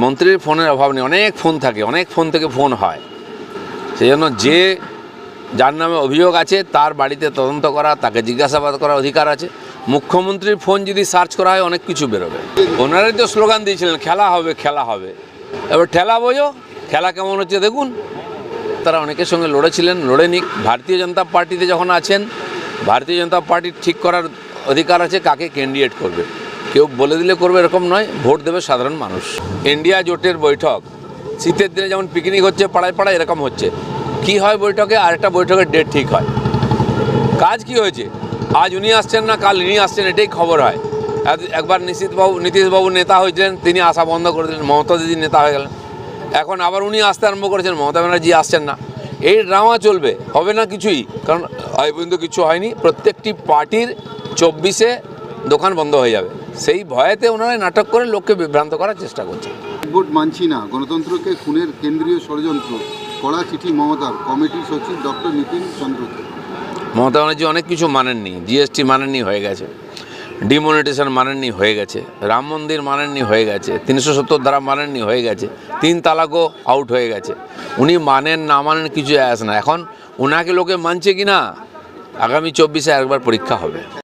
মন্ত্রীর ফোনের অভাব নেই, অনেক ফোন থাকে, অনেক ফোন থেকে ফোন হয়। সেই জন্য যে যার নামে অভিযোগ আছে, তার বাড়িতে তদন্ত করা, তাকে জিজ্ঞাসাবাদ করার অধিকার আছে। মুখ্যমন্ত্রীর ফোন যদি সার্চ করা হয়, অনেক কিছু বেরোবে। ওনারাই তো স্লোগান দিয়েছিলেন, খেলা হবে খেলা হবে। এবার ঠেলা বোঝো, খেলা কেমন হচ্ছে দেখুন। তারা অনেকের সঙ্গে লড়েছিলেন, লড়ে নিক। ভারতীয় জনতা পার্টিতে যখন আছেন, ভারতীয় জনতা পার্টির ঠিক করার অধিকার আছে, কাকে ক্যান্ডিডেট করবে। কেউ বলে দিলে করবে এরকম নয়, ভোট দেবে সাধারণ মানুষ। ইন্ডিয়া জোটের বৈঠক, শীতের দিনে যেমন পিকনিক হচ্ছে, পাড়ায় পাড়ায় এরকম হচ্ছে। কি হয় বৈঠকে? আর একটা বৈঠকের ডেট ঠিক হয়। কাজ কি হয়েছে? আজ উনি আসছেন না, কাল ইনি আসছেন, এটাই খবর হয়। এক- একবার নিশীথবাবু নীতিশবাবু নেতা হয়েছিলেন, তিনি আসা বন্ধ করে দিলেন, মমতা দিদি নেতা হয়ে গেলেন। এখন আবার উনি আসতে আরম্ভ করেছেন, মমতা ব্যানার্জি আসছেন না। এই ড্রামা চলবে, হবে না কিছুই, কারণ পর্যন্ত কিছু হয়নি। প্রত্যেকটি পার্টির চব্বিশে দোকান বন্ধ হয়ে যাবে। সেই ভয়েতে ওনারা নাটক করে লোককে বিভ্রান্ত করার চেষ্টা করছেন ভোট মানছি না। গণতন্ত্রকে খুনের কেন্দ্রীয় ষড়যন্ত্র কড়া চিঠি মমতার কমিটি সচিব ডক্টর নীতিন চন্দ্রকে। মমতা ব্যানার্জি অনেক কিছু মানেননি জিএসটি মানেননি হয়ে গেছে ডিমনিটেশন মানেননি হয়ে গেছে রাম মন্দির মানেননি হয়ে গেছে তিনশো সত্তর দ্বারা মানেননি হয়ে গেছে তিন তালাকও আউট হয়ে গেছে। উনি মানেন না মানেন কিছু আসে না। এখন ওনাকে লোকে মানছে কি না আগামী চব্বিশে একবার পরীক্ষা হবে।